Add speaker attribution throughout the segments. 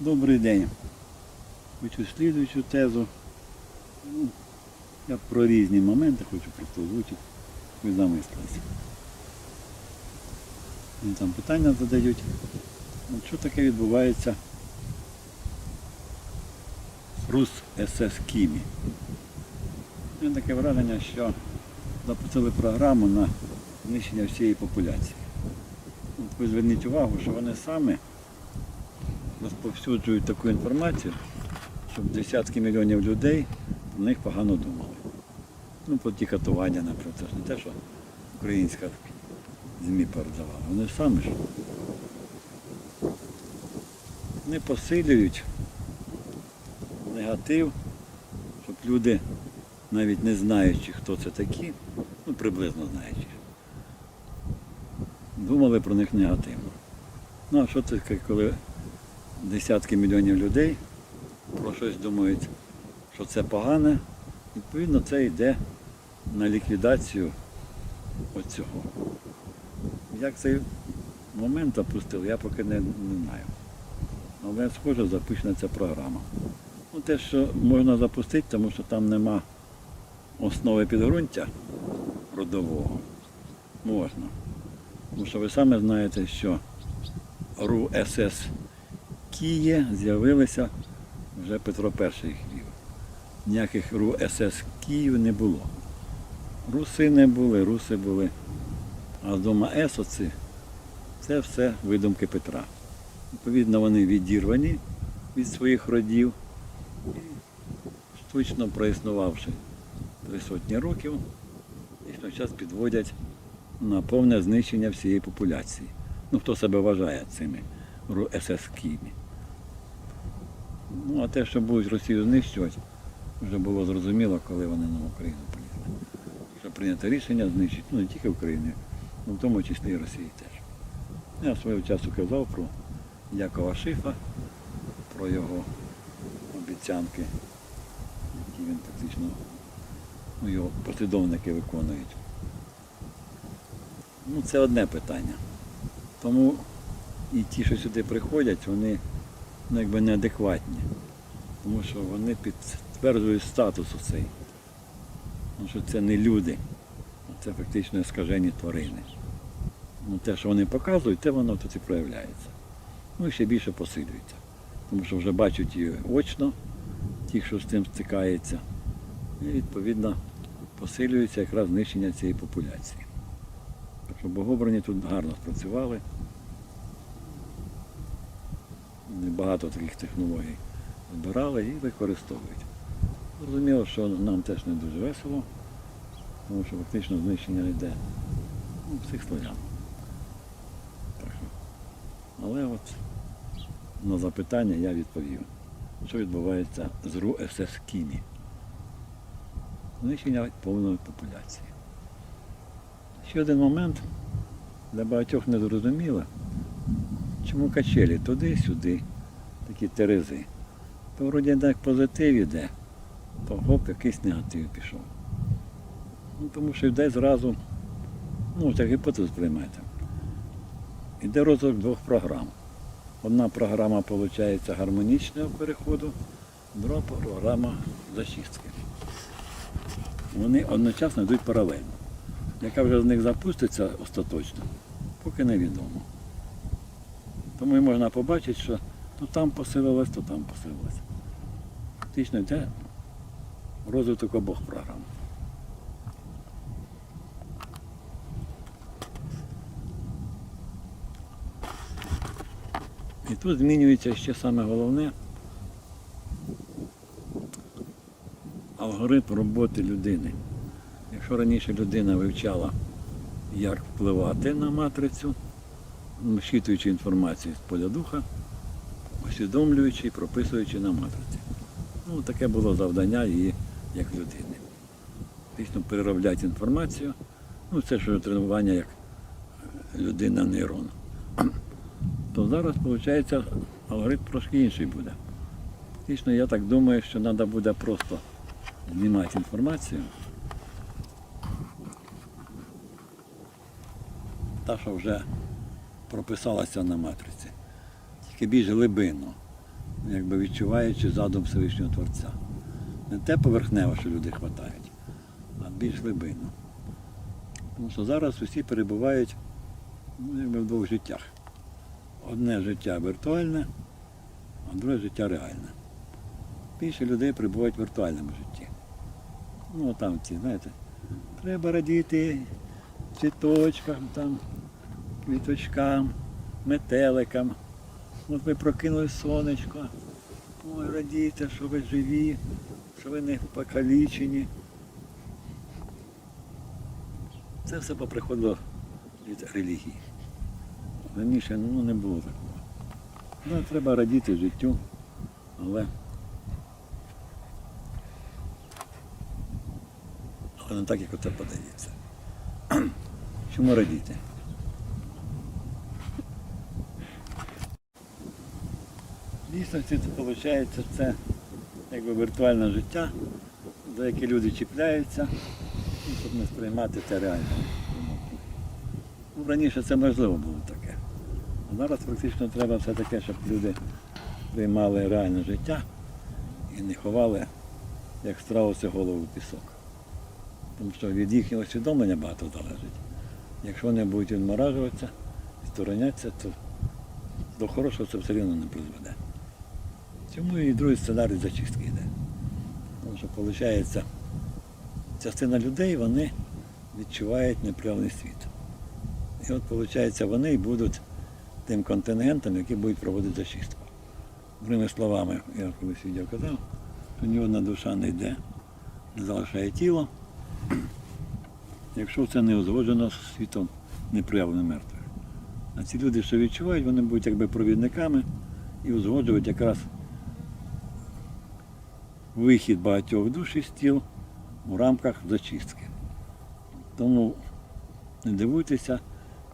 Speaker 1: Добрий день. Хочу слідуючу тезу. Я про різні моменти хочу просто озвучити. Ви замислилися. Там питання задають. Що таке відбувається з Рус СС Кімі? Мене таке враження, що запустили програму на знищення всієї популяції. От ви зверніть увагу, що вони саме розповсюджують таку інформацію, щоб десятки мільйонів людей про них погано думали. Ну, про ті катування, наприклад, це ж не те, що українська ЗМІ передавала. Вони самі ж. Вони посилюють негатив, щоб люди, навіть не знаючи, хто це такі, ну приблизно знаючи, думали про них негативно. Ну а що це коли десятки мільйонів людей про щось думають, що це погане, відповідно це йде на ліквідацію оцього. Як цей момент опустили, я поки не, не знаю. Але схоже запущена ця програма. Ну, те, що можна запустити, тому що там нема основи підґрунтя родового, можна. Тому що ви самі знаєте, що РУ Киє з'явилися вже Петро І їх. Ніяких РУ СС Київ не було. Руси не були, руси були. А дома Есоці це все видумки Петра. Відповідно, вони відірвані від своїх родів і штучно проіснувавши три сотні років, і час підводять на повне знищення всієї популяції. Ну, хто себе вважає цими СС Києві. Ну, а те, що будуть Росію знищувати, вже було зрозуміло, коли вони на Україну полізли. Що прийнято рішення знищити, ну не тільки Україну, але в тому числі і Росії теж. Я свого часу казав про Якова Шифа, про його обіцянки, які він фактично, ну, його послідовники виконують. Ну, це одне питання. Тому і ті, що сюди приходять, вони ну, якби неадекватні. Тому що вони підтверджують статус оцей. Тому що це не люди, а це фактично скажені тварини. Ну, те, що вони показують, те воно тут і проявляється. Ну і ще більше посилюється. Тому що вже бачать її очно, ті, що з цим стикаються. І відповідно посилюється якраз знищення цієї популяції. Так що богобрані тут гарно спрацювали. Вони Багато таких технологій збирали і використовують. Зрозуміло, що нам теж не дуже весело, тому що фактично знищення йде ну, всіх що. Але от на запитання я відповів, що відбувається з РУ СС Кімі. Знищення повної популяції. Ще один момент для багатьох не зрозуміло, чому качелі туди-сюди, такі терези. То вроді як позитив іде, то гоп, якийсь негатив пішов. Ну, тому що йде зразу, ну, так гіпотезу приймете. Іде розвиток двох програм. Одна програма, виходить, гармонічного переходу, друга програма зачистки. Вони одночасно йдуть паралельно. Яка вже з них запуститься остаточно, поки невідомо. Тому і можна побачити, що то там посилилось, то там посилилось. Фактично йде розвиток обох програм. І тут змінюється ще саме головне алгоритм роботи людини. Якщо раніше людина вивчала, як впливати на матрицю, щитуючи інформацію з поля духа, усвідомлюючи і прописуючи на матриці. Ну, таке було завдання її як людини. Фактично переробляти інформацію. Ну, це ж тренування як людина нейрон. То зараз, виходить, алгоритм трошки інший буде. Фактично, я так думаю, що треба буде просто знімати інформацію. Та, що вже прописалася на матриці. Тільки більш глибинно. якби відчуваючи задум Всевишнього Творця. Не те поверхневе, що люди хватають, а більш глибинно. Тому що зараз усі перебувають ну, якби в двох життях. Одне життя віртуальне, а друге життя реальне. Більше людей перебувають в віртуальному житті. Ну, там ці, знаєте, треба радіти цвіточкам, там, квіточкам, метеликам. От ви прокинули сонечко. Ой, радійте, що ви живі, що ви не покалічені. Це все поприходило від релігії. Раніше ну, не було такого. Ну, треба радіти життю, але, але не так, як оце подається. Чому радіти? Дійсно, це виходить, це якби віртуальне життя, за яке люди чіпляються, щоб не сприймати це реально. Ну, раніше це можливо було таке. А зараз практично треба все таке, щоб люди приймали реальне життя і не ховали, як страуси голову в пісок. Тому що від їхнього усвідомлення багато залежить. Якщо вони будуть відморажуватися, сторонятися, то до хорошого це все рівно не призведе. Чому і другий сценарій зачистки йде? Тому що виходить, частина людей вони відчувають неприємний світ. І от виходить, вони і будуть тим контингентом, який будуть проводити зачистку. Другими словами, я колись відео казав, що ні одна душа не йде, не залишає тіло, якщо це не узгоджено з світом непроявленим мертвих. А ці люди, що відчувають, вони будуть якби провідниками і узгоджують якраз вихід багатьох душ із тіл у рамках зачистки. Тому не дивуйтеся,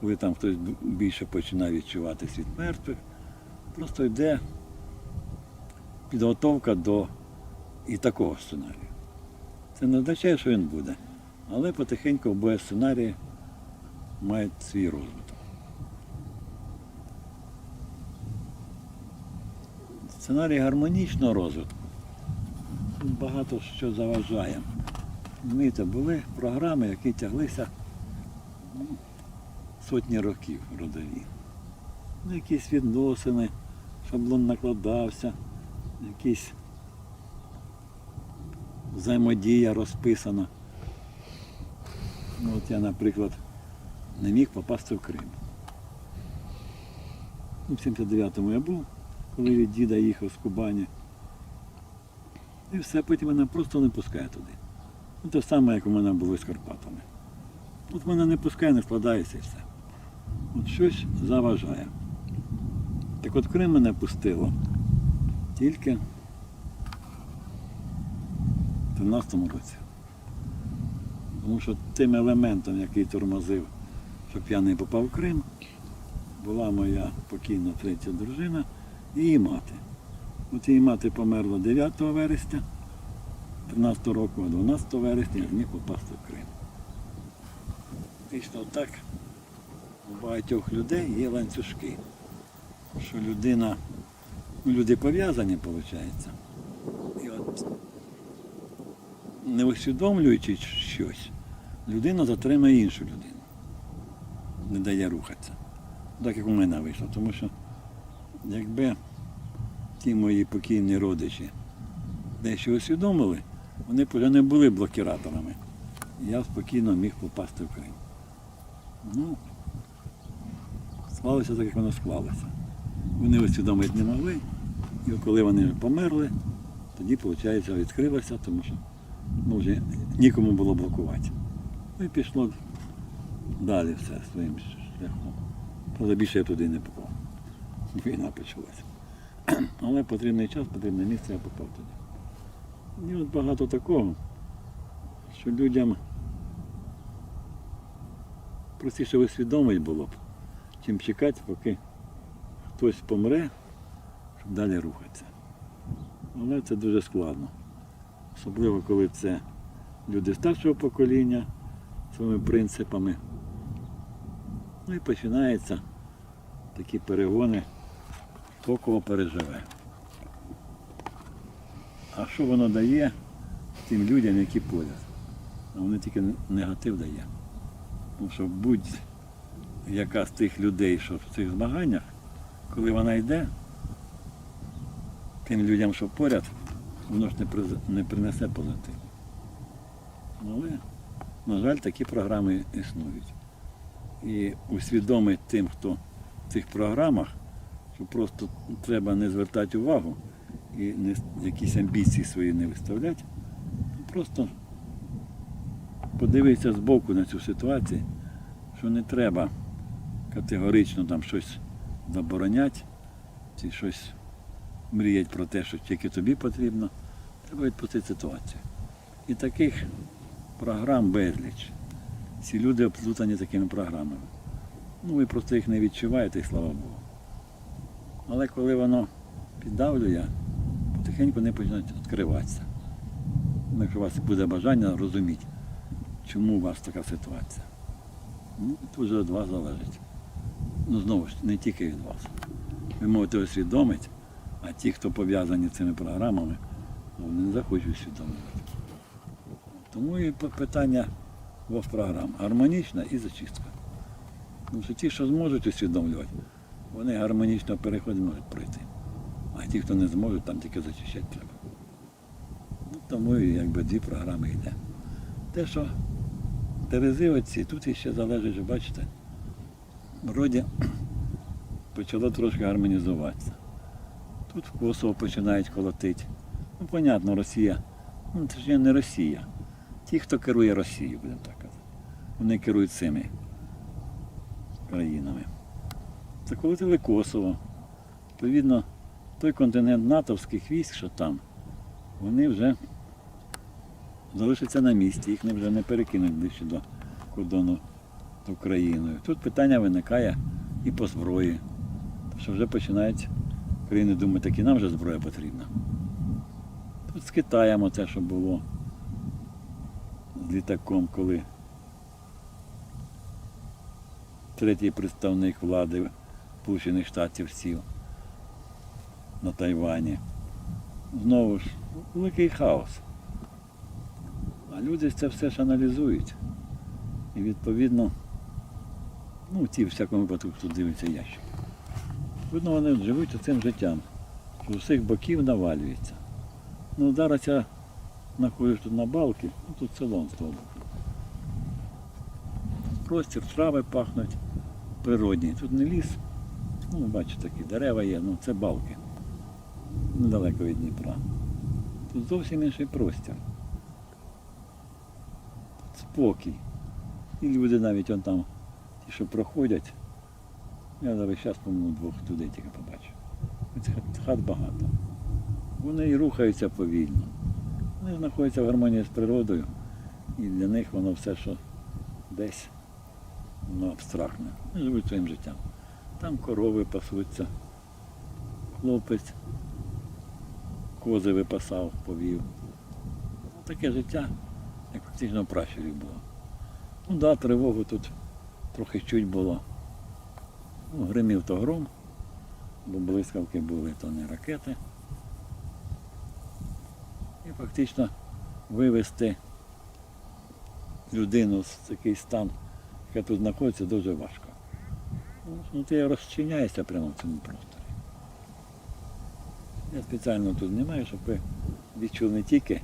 Speaker 1: коли там хтось більше починає відчувати світ мертвих. Просто йде підготовка до і такого сценарію. Це не означає, що він буде, але потихеньку обоє сценарії мають свій розвиток. Сценарій гармонічного розвитку. Багато що заважає. Розумієте, були програми, які тяглися сотні років родові. Ну, якісь відносини, шаблон накладався, якісь взаємодія розписана. От я, наприклад, не міг попасти в Крим. В 79-му я був, коли від діда їхав з Кубані. І все, потім мене просто не пускає туди. Ну, те саме, як у мене було з Карпатами. От мене не пускає, не складається і все. От щось заважає. Так от Крим мене пустило тільки в 13-му році. Тому що тим елементом, який тормозив, щоб я не попав в Крим, була моя покійна третя дружина і її мати. От її мати померла 9 вересня 13 року, а 12 вересня зміг попасти в Крим. Фактично так у багатьох людей є ланцюжки, що людина, ну, люди пов'язані, виходить. І от не усвідомлюючи щось, людина затримує іншу людину, не дає рухатися. Так як у мене вийшло. Тому що якби ті мої покійні родичі дещо усвідомили, вони вже не були блокіраторами. Я спокійно міг попасти в Крим. Ну, склалося так, як воно склалося. Вони усвідомити не могли, і коли вони померли, тоді, виходить, відкрилося, тому що ну, вже нікому було блокувати. Ну і пішло далі все своїм шляхом. Правда, більше я туди не попав. Війна почалася. Але потрібний час, потрібне місце, я попав туди. І от багато такого, що людям простіше усвідомити було б, чим чекати, поки хтось помре, щоб далі рухатися. Але це дуже складно. Особливо, коли це люди старшого покоління своїми принципами. Ну і починаються такі перегони, хто кого переживе. А що воно дає тим людям, які поряд? А воно тільки негатив дає. Тому що будь-яка з тих людей, що в цих змаганнях, коли вона йде, тим людям, що поряд, воно ж не, принесе позитив. Але, на жаль, такі програми існують. І усвідомить тим, хто в цих програмах, що просто треба не звертати увагу і не, якісь амбіції свої не виставляти, просто подивитися збоку на цю ситуацію, що не треба категорично там щось забороняти, чи щось мріяти про те, що тільки тобі потрібно. Треба відпустити ситуацію. І таких програм безліч. Ці люди обплутані такими програмами. Ну, ви просто їх не відчуваєте, і слава Богу. Але коли воно піддавлює, потихеньку вони починають відкриватися. Якщо у вас буде бажання розуміти, чому у вас така ситуація. Ну, тут вже від вас залежить. Ну, знову ж, не тільки від вас. Ви можете усвідомити, а ті, хто пов'язані цими програмами, вони не захочуть усвідомлювати. Тому і питання двох програм гармонічна і зачистка. Тому що ті, що зможуть усвідомлювати, вони гармонічно переход можуть пройти. А ті, хто не зможуть, там тільки зачищати треба. Ну, тому якби дві програми йде. Те, що Терези оці, тут іще залежить, бачите, вроді почало трошки гармонізуватися. Тут в Косово починають колотити. Ну, понятно, Росія. Ну, це ж не Росія. Ті, хто керує Росією, будемо так казати. Вони керують цими країнами. Заколотили Косово. Відповідно, той континент натовських військ, що там, вони вже залишаться на місці, їх вже не перекинуть ближче до кордону з Україною. Тут питання виникає і по зброї. Що вже починають країни думати, так і нам вже зброя потрібна. Тут з Китаєм оце, що було з літаком, коли третій представник влади Сполучених Штатів сів на Тайвані. Знову ж, великий хаос. А люди це все ж аналізують. І відповідно, ну, ті, в всякому випадку, хто дивиться ящик. Видно, вони живуть цим життям, що з усіх боків навалюється. Ну, зараз я знаходжусь тут на балки, ну тут селом того. Простір, трави пахнуть природні. Тут не ліс. Ну, бачите, такі дерева є, ну це балки. Недалеко від Дніпра. Тут зовсім інший простір Тут спокій. І люди навіть он там, ті, що проходять, я зараз зараз, по-моєму, двох людей тільки побачив. Цих хат багато. Вони і рухаються повільно. Вони знаходяться в гармонії з природою. І для них воно все, що десь, воно абстрактне. Вони живуть своїм життям. Там корови пасуться, хлопець кози випасав, повів. Ну, Таке життя як фактично в пращурі було. Ну да, тривогу тут трохи чуть було. Ну, гримів то гром, бо блискавки були, то не ракети. І фактично вивести людину в такий стан, яка тут знаходиться, дуже важко. Ну, ти розчиняєшся прямо в цьому просторі. Я спеціально тут знімаю, щоб ви відчули не тільки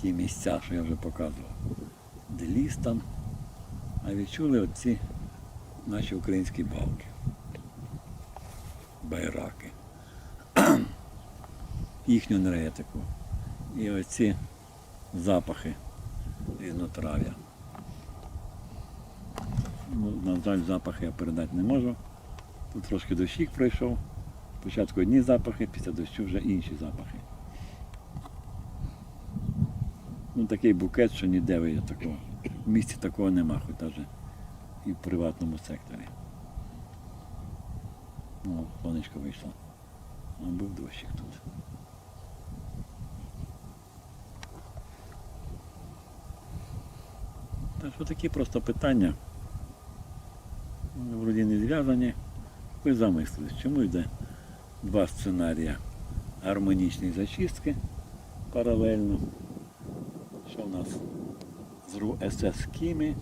Speaker 1: ті місця, що я вже показував, де ліс там, а відчули оці наші українські балки, байраки, їхню енергетику і оці запахи різнотрав'я. На жаль, запахи я передати не можу. Тут трошки дощик пройшов. Спочатку одні запахи, після дощу вже інші запахи. Ну, такий букет, що ніде ви такого. В місті такого нема, хоч навіть і в приватному секторі. Ну, сонечко вийшло. А був дощик тут. Так що такі просто питання. Вроді не зв'язані. Ви замислились, чому йде два сценарії гармонічної зачистки паралельно. Що в нас з РУ СС Кімі.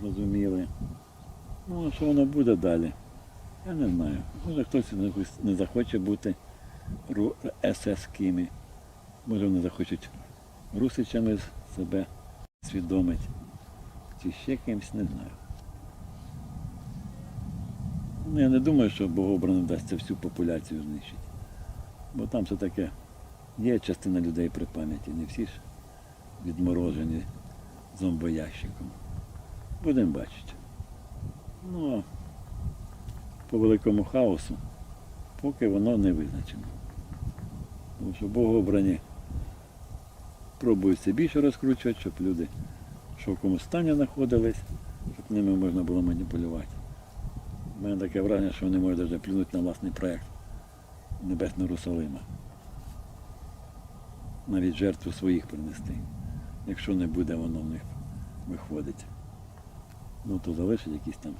Speaker 1: Зрозуміли. Ну, а що воно буде далі? Я не знаю. Може хтось не захоче бути СС Кімі. Може вони захочуть русичами себе свідомить. Чи ще кимось, не знаю. Ну, я не думаю, що Богобрано вдасться всю популяцію знищити. Бо там все таке є частина людей при пам'яті, не всі ж відморожені зомбоящиком. Будемо бачити. Ну, а по великому хаосу, поки воно не визначено. Тому що богообрані пробують це більше розкручувати, щоб люди в шоковому стані знаходились, щоб ними можна було маніпулювати. У мене таке враження, що вони можуть навіть плюнути на власний проєкт Небесного Русалима. Навіть жертву своїх принести, якщо не буде воно в них виходить. Ну то залишить якісь там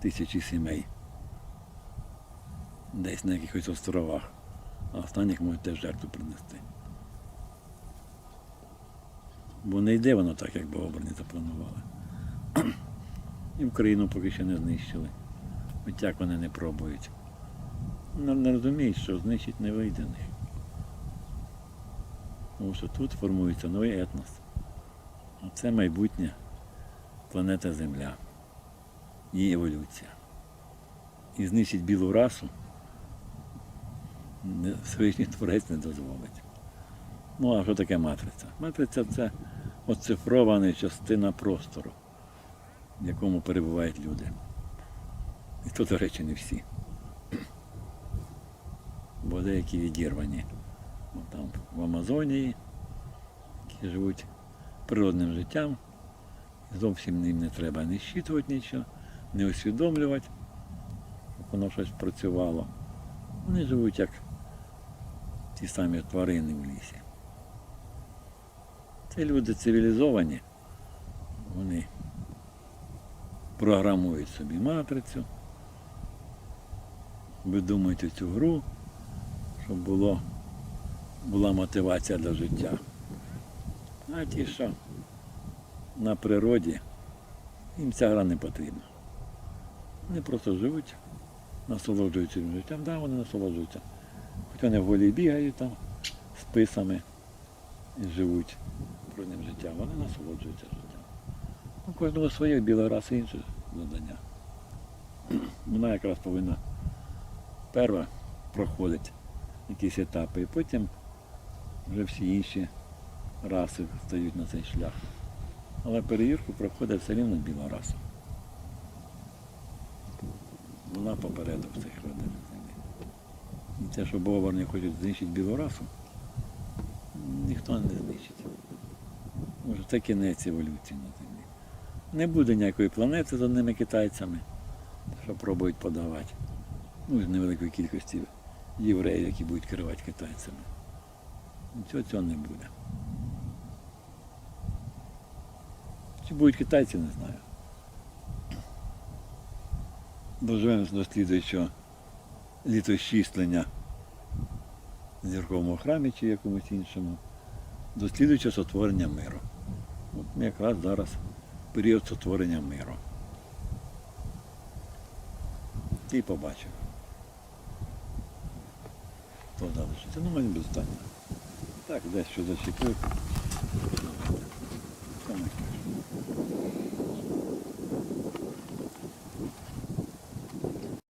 Speaker 1: тисячі сімей. Десь на якихось островах. А останніх можуть теж жертву принести. Бо не йде воно так, як Богобрані запланували. І Україну поки ще не знищили. Хоч як вони не пробують. Не, не розуміють, що знищити не вийде них. Тому що тут формується новий етнос. Це майбутнє планета Земля. Її еволюція. І знищить білу расу Всевишній Творець не дозволить. Ну а що таке матриця? Матриця це оцифрована частина простору, в якому перебувають люди. І то, до речі, не всі. Бо деякі відірвані. Там в Амазонії, які живуть природним життям. Зовсім їм не треба не щитувати нічого, не усвідомлювати, щоб воно щось працювало. Вони живуть як ті самі тварини в лісі. Це люди цивілізовані, вони програмують собі матрицю, видумують цю гру, щоб було, була мотивація для життя. А ті, що на природі, їм ця гра не потрібна. Вони просто живуть, насолоджуються життям. Да, вони насолоджуються. Хоч вони в волі бігають там списами і живуть природним життям, вони насолоджуються життям. У кожного своє біла раса інше завдання. Вона якраз повинна перша проходить якісь етапи, і потім вже всі інші раси стають на цей шлях. Але перевірку проходить все рівно біла раса. Вона попереду всіх родин землі. І те, що Богобарні хочуть знищити білу расу, ніхто не знищить. Може, це кінець еволюції на землі. Не буде ніякої планети з одними китайцями, що пробують подавати. Ну, з невеликої кількості євреїв, які будуть керувати китайцями. Нічого цього не буде. Чи будуть китайці, не знаю. Доживемо до слідуючого літосчислення в зірковому храмі чи якомусь іншому, до сотворення миру. От ми якраз зараз період сотворення миру. І побачив. Залишиться? Ну, мені достатньо. Так, десь що зачепив.